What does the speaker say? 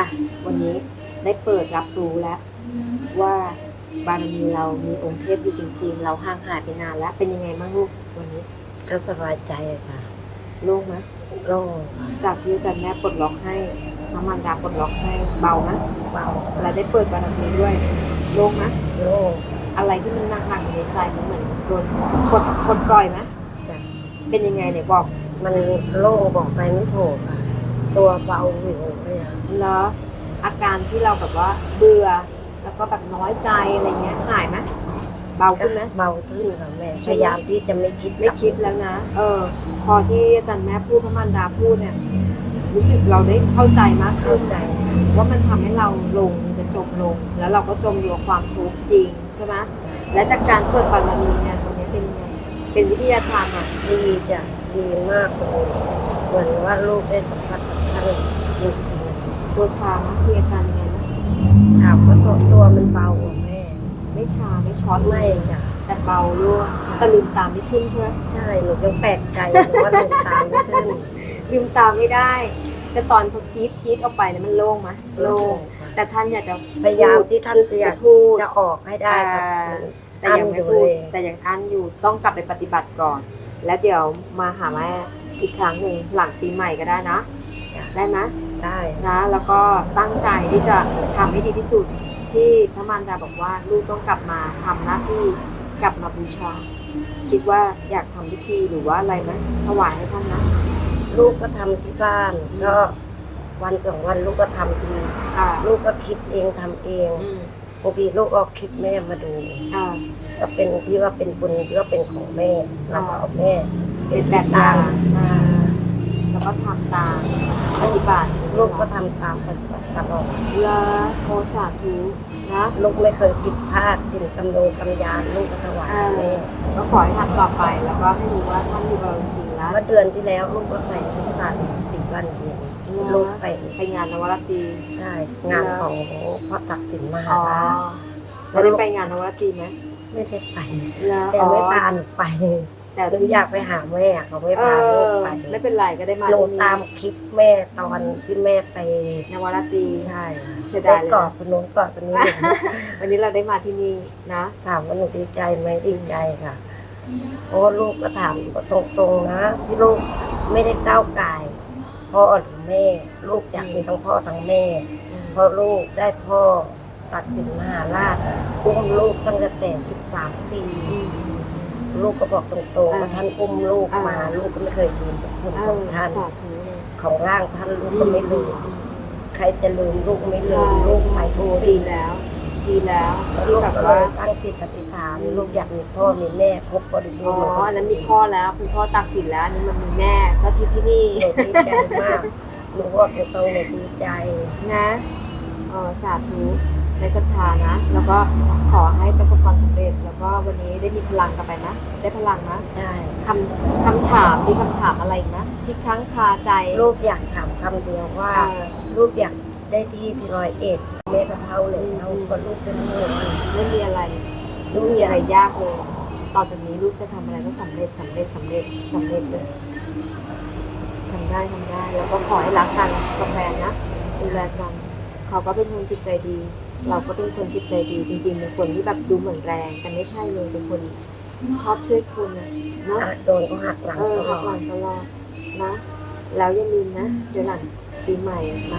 อะ วันนี้ได้เปิดรับรู้แล้ว ว่าบารมีเรามีองค์เทพอยู่จริงๆ เราห่างหายไปนานแล้ว เป็นยังไงบ้างลูกวันนี้ก็สบายใจค่ะโล่งไหมโล่งค่ะจากที่อาจารย์แม่ปลดล็อกให้น้ำมันดาปลดล็อกให้เบาไหมเบาและได้เปิดบารมีด้วยโล่งไหมโล่งอะไรที่มันหนักๆอยู่ในใจมันเหมือนโดนกดกดปล่อยไหมจ้ะเป็นยังไงเนี่ยบอกมันโล่งบอกไปไม่ถูกค่ะตัวเบาอยู่เลยค่ะ แล้วอาการที่เราแบบว่าเบื่อ แล้วก็แบบน้อยใจอะไรเงี้ยหายไหมเบาขึ้นไหมเบาขึ้นค่ะแม่พยายามที่จะไม่คิดไม่คิดแล้วนะ เออ พอที่อาจารย์แม่พูดพระมารดาพูดเนี่ย รู้สึกเราได้เข้าใจมากเข้าขึ้นใจว่ามันทำให้เราลงจะจบลง แล้วเราก็จมอยู่กับความทุกข์จริงใช่ไหมและจากการเปิดบารมีเนี่ยตรงนี้เป็นยังไงเป็นวิทยาทานอะดีจ้ะดีมากเลยเหมือนว่าลูกได้สัมผัสกับท่านจริง ตัวชานะมีอาการยังไงนะๆถามว่าตัวตัวมันเบากว่าแม่ไม่ชาไม่ช็อตไม่จ้ะแต่เบาด้วยแต่ลืมตามไม่ขึ้นใช่ไหมใช่หนูยังแปลกใจหนูว่าหนูตามไม่ขึ้นลืมตามไม่ได้ แต่ตอนพอคิดคิดออกไปเนี่ยมันโล่งไหมโล่งแต่ท่านอยากจะพยายามที่ท่านจะอยากพูดจะออกให้ได้ครับอ่าแต่อั้นยังอไม่ยู่พูเลดยแต่ยังอั้นอยู่ต้องกลับไปปฏิบัติก่อน แล้วเดี๋ยวมาหาแม่อีกครั้งหนึ่งหลังปีใหม่ก็ได้นะ ได้ไหมได้นะแล้วก็ตั้งใจที่จะทำให้ดีที่สุด ที่พระมารดาบอกว่าลูกต้องกลับมาทำหน้าที่กลับมาบูชา คิดว่าอยากทำพิธีหรือว่าอะไรไหมถวายให้ท่านนะลูกก็ทำที่บ้านก็วันสองวันลูกก็ทำทีค่ะลูกก็คิดเองทำเองอืมบางทีลูกก็คลิปแม่มาดูอ่าก็เป็นที่ว่าเป็นบุญก็เป็นของแม่เราก็เอาแม่เป็นแบบตาอย่างใช่อ่า แล้วก็ทำตามปฏิบัติลูกก็ทำตามปฏิบัติตลอดเลาโคสาธุนะลูกไม่เคยผิดพลาดสิ่งกำลงกำยานลูกก็ถวายให้แม่ก็ขอให้ทำต่อไปแล้วก็ให้รู้ว่าท่านอยู่กับเราจริงๆแล้วเมื่อเดือนที่แล้วลูกก็ใส่พิซซ่าสี่วันเย็นลูกไปไปงานนวราตรีใช่ งานของพ่อตักสินมหาอ๋อราชแล้วได้ไปงานนวราตรีไหมไม่ได้ไปแล้วแต่ไม่พาหนูไป แต่หนูอยากไปหาแม่เขาไม่เอพาลูกอไปไม่เป็นไรก็ได้มาหนูที่นี่ตามคลิปแม่ตอนที่แม่ไปนวราตรีใช่เสียได้ดายเลยกอดคนนู้นกอดคนนี้หนูวันนี้เราได้มาที่นี่นะถามว่าหนูดีใจไหมดีใจค่ะเพราะว่าลูกก็ถามตรงๆนะ ที่ลูกไม่ได้ก้าวไก่ายพ่อหรือแม่ ลูกอยากมีทั้งพ่อทั้งแม่เพราะลูกได้พ่อตัดสินมหาราชอุ้มลูกตั้งแต่13ปี ลูกก็บอกตรงๆว่าท่านอุ้มลูกมาลูกก็ไม่เคยลืมคุณเอของอท่านสาธุเลยของร่างท่านลูกก็ไม่ลืมใครจะลืมลูกไม่ลืใช่มลูกไปทุกดีปีแล้ว ดีแล้วแล้วที่ลูกแบบก็เลว่ายตั้งจิตอธิษฐานลูกอยากมีพ่อมีแม่ครบบริบูอ๋รอณ์เหมือนอันนั้นมีพ่อแล้วคุณพ่อตักสินแล้วอันนี้มันมีแม่แล้วที่ที่นี่หนูดีใจมากหนูว่าตรงๆหนูดีใจนะเออสาธุ ในศรัทธานะ แล้วก็ขอให้ประสบความสำเร็จ แล้วก็วันนี้ได้มีพลังกลับไปนะ ได้พลังนะได้คำคำถามมีคำถามอะไรอีกนะที่ค้างคาใจ ลูกอยากถามคำเดียวว่าอ่า ลูกอยากได้ที่ที่ร้อยเอ็ดแม่ก็เท่าแล้วก็ลูกเป็นห่วงไม่มีอะไรไม่มีอะไรยากเลยต่อจากนี้ลูกจะทำอะไรก็สำเร็จสำเร็จสำเร็จสำเร็จเลยทำได้ทำได้ แล้วก็ขอให้รักกันกับแฟนนะดูแลกัน เขาก็เป็นคนจิตใจดี เราก็เป็นคนจิตใจดีจริงๆเป็นคนที่แบบดูเหมือนแรงแต่ไม่ใช่เลยเป็นคนชอบช่วยคนนะเนาะอะโดนก็หักหลังเออตลหัอกหลัดงตลอดนะ แล้วอย่าลืมนะ เดี๋ยวหลังปีใหม่มา